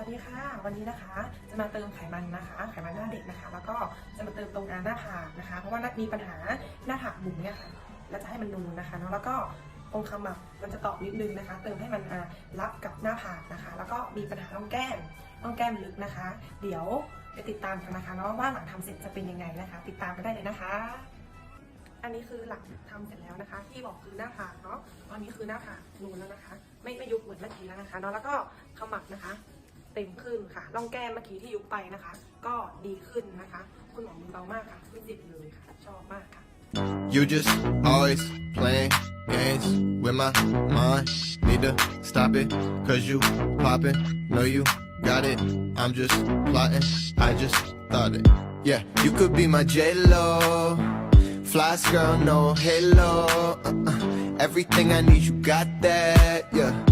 วัสดีค่ะ วันนี้นะคะ จะมาเติมไขมันนะคะ ไขมันหน้าเด็กนะคะ แล้วก็จะมาเติมตรงหน้าผากนะคะ เพราะว่านัดมีปัญหาหน้าผากบุ๋มเนี่ยค่ะ แล้วจะให้มันนูนนะคะเนาะแล้วก็ตรงขมับมันจะตอบนิดนึงนะคะ เติมให้มันรับกับหน้าผากนะคะ แล้วก็มีปัญหาร่องแก้มร่องแก้มลึกนะคะ เดี๋ยวไปติดตามกันนะคะเนาะว่าหลังทำเสร็จจะเป็นยังไงนะคะ ติดตามกันได้เลยนะคะ อันนี้คือหลังทำเสร็จแล้วนะคะ ที่บอกคือหน้าผากเนาะตอนนี้คือหน้าผากนูนแล้วนะคะ ไม่ไม่ยุบเหมือนเมื่อกี้แล้วนะคะเนาะแล้วก็ขมับนะคะ เต็มขึ้นค่ะร่องแก้มเมื่อกี้ที่ยุบไปนะคะ ก็ดีขึ้นนะคะ คุณหมอมือเบามากค่ะขึ้นสิบเลยค่ะ ชอบมากค่ะ You just always playing games with my mind. Need to stop it, cause you popping. Know you got it. I'm just plotting. I just thought it. Yeah, you could be my J-Lo. Fly girl, no halo. Uh-uh. Everything I need, you got that. Yeah.